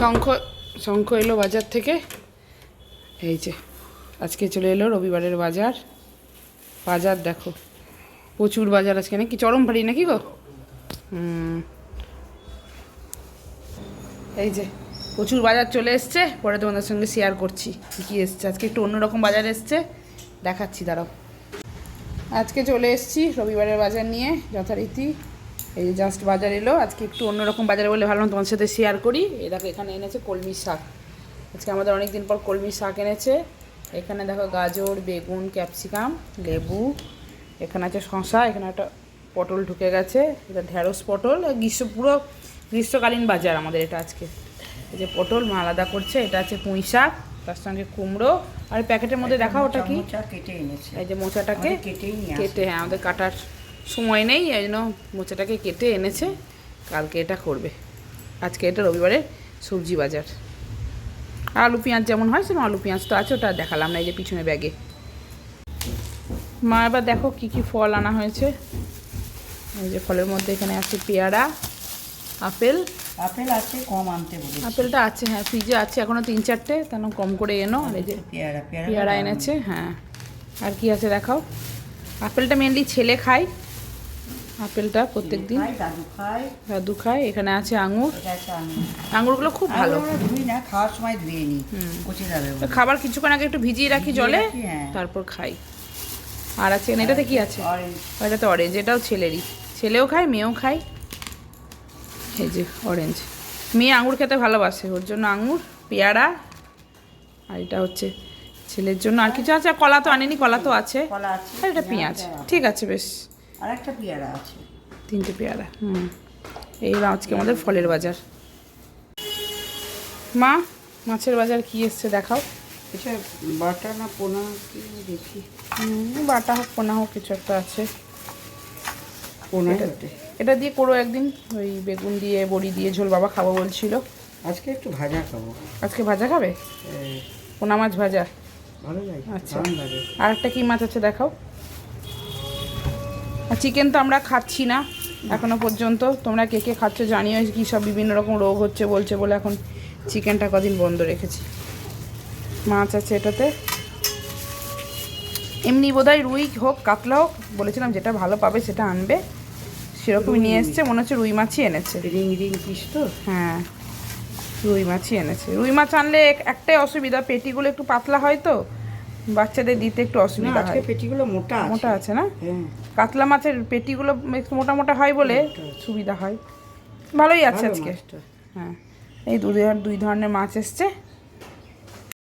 শঙ্খ শঙ্খ এলো বাজার থেকে। এই যে, আজকে চলে এলো রবিবারের বাজার। বাজার দেখো, প্রচুর বাজার আজকে, নাকি চরম ভারী নাকি গো? এই যে, প্রচুর বাজার চলে এসছে, পরে তোমাদের সঙ্গে শেয়ার করছি, কী কী এসছে। আজকে একটু অন্যরকম বাজার এসছে, দেখাচ্ছি, দাঁড়াও। আজকে চলে এসেছি রবিবারের বাজার নিয়ে, যথারীতি। এই যে জাস্ট বাজার এলো আজকে একটু অন্যরকম বাজারে বলে ভাবলাম তোমার সাথে শেয়ার করি। এই দেখো এখানে এনেছে কলমি শাক। আজকে আমাদের অনেক দিন পর কলমি শাক এনেছে। এখানে দেখো গাজর বেগুন ক্যাপসিকাম লেবু এখানে আছে শশা এখানে একটা পটল ঢুকে গেছে। এটা ঢ্যাঁড়স পটল গ্রীষ্ম পুরো গ্রীষ্মকালীন বাজার আমাদের এটা আজকে। এই যে পটল মা আলাদা করছে এটা আছে পুঁই শাক তার সঙ্গে কুমড়ো। আর প্যাকেটের মধ্যে দেখা ওটা কি? কেটে এনেছে। এই যে মোচাটাকে। কেটে হ্যাঁ আমাদের কাটার সময় নেই এই জন্য মোচাটাকে কেটে এনেছে। কালকে এটা করবে। আজকে এটা রবিবারে সবজি বাজার। আলু পেঁয়াজ যেমন হয় সেরকম আলু পেঁয়াজ তো আছে ওটা দেখালাম না এই যে পিছনে ব্যাগে। মা এবার দেখো কি কি ফল আনা হয়েছে। এই যে ফলের মধ্যে এখানে আছে পেয়ারা আপেল। আপেল আছে কম আনতে বলেছি। আপেলটা আছে হ্যাঁ ফ্রিজে আছে এখনও তিন চারটে তেন কম করে এনো। আর এই যে পেয়ারা পেয়ারা পেয়ারা এনেছে হ্যাঁ। আর কি আছে দেখাও? আপেলটা মেনলি ছেলে খায়। আপেলটা প্রত্যেক দিন দাদু খায় এখানে আছে আঙুর। আঙুরগুলো খুব ভালো। ধুই না খাওয়ার সময় ধুয়ে নিই। কচি যাবে খাবার কিছুক্ষণ আগে একটু ভিজিয়ে রাখি জলে হ্যাঁ। তারপর খাই। আর আছে এটাতে কি আছে? এটাতে অরেঞ্জ এটাও ছেলেরই। ছেলেও খায় মেয়েও খায়। এই যে অরেঞ্জ মেয়ে আঙুর খেতে ভালোবাসে ওর জন্য আঙুর পেয়ারা আর এটা হচ্ছে ছেলের জন্য আর কিছু আছে? কলা তো আনেনি কলা তো আছে। আর এটা পেঁয়াজ ঠিক আছে বেশ। আর একটা পেয়ারা আছে। তিনটে পেয়ারা? হুম। এই আজকে আমাদের ফলের বাজার। মা মাছের বাজার কি এসছে দেখাও। এটা বাটা না পোনা কি দেখি। হুম, বাটা হোক পোনা হোক কিছু একটা আছে। পোনাই এটা- দিয়ে করো একদিন ওই বেগুন দিয়ে বড়ি দিয়ে ঝোল বাবা খাব বলছিল। আজকে একটু ভাজা খাব। আজকে ভাজা খাবে? পোনা মাছ ভাজা। ভালো লাগে আচ্ছা। আর একটা কি মাছ আছে দেখাও। আর চিকেন তো আমরা খাচ্ছি না এখনও পর্যন্ত। তোমরা কে কে খাচ্ছ জানিও কি সব বিভিন্ন রকম রোগ হচ্ছে বলছে বলে এখন চিকেনটা কদিন বন্ধ রেখেছি। মাছ আছে এটাতে। এমনি বোধহয় রুই হোক কাতলা হোক বলেছিলাম যেটা ভালো পাবে সেটা আনবে। সেরকমই নিয়ে এসছে মনে হচ্ছে রুই মাছই এনেছে। রিং রিং পিস তো? হ্যাঁ রুই মাছই এনেছে। রুই মাছ আনলে একটাই অসুবিধা পেটিগুলো একটু পাতলা হয় তো। বাচ্চাদের দিতে একটু অসুবিধা হয়। পেটিগুলো মোটা মোটা আছে না? হ্যাঁ। কাতলা মাছের পেটিগুলো একটু মোটা মোটা হয় বলে সুবিধা হয়। ভালোই আছে আজকে। হ্যাঁ। এই দু দুই ধরনের মাছ এসছে।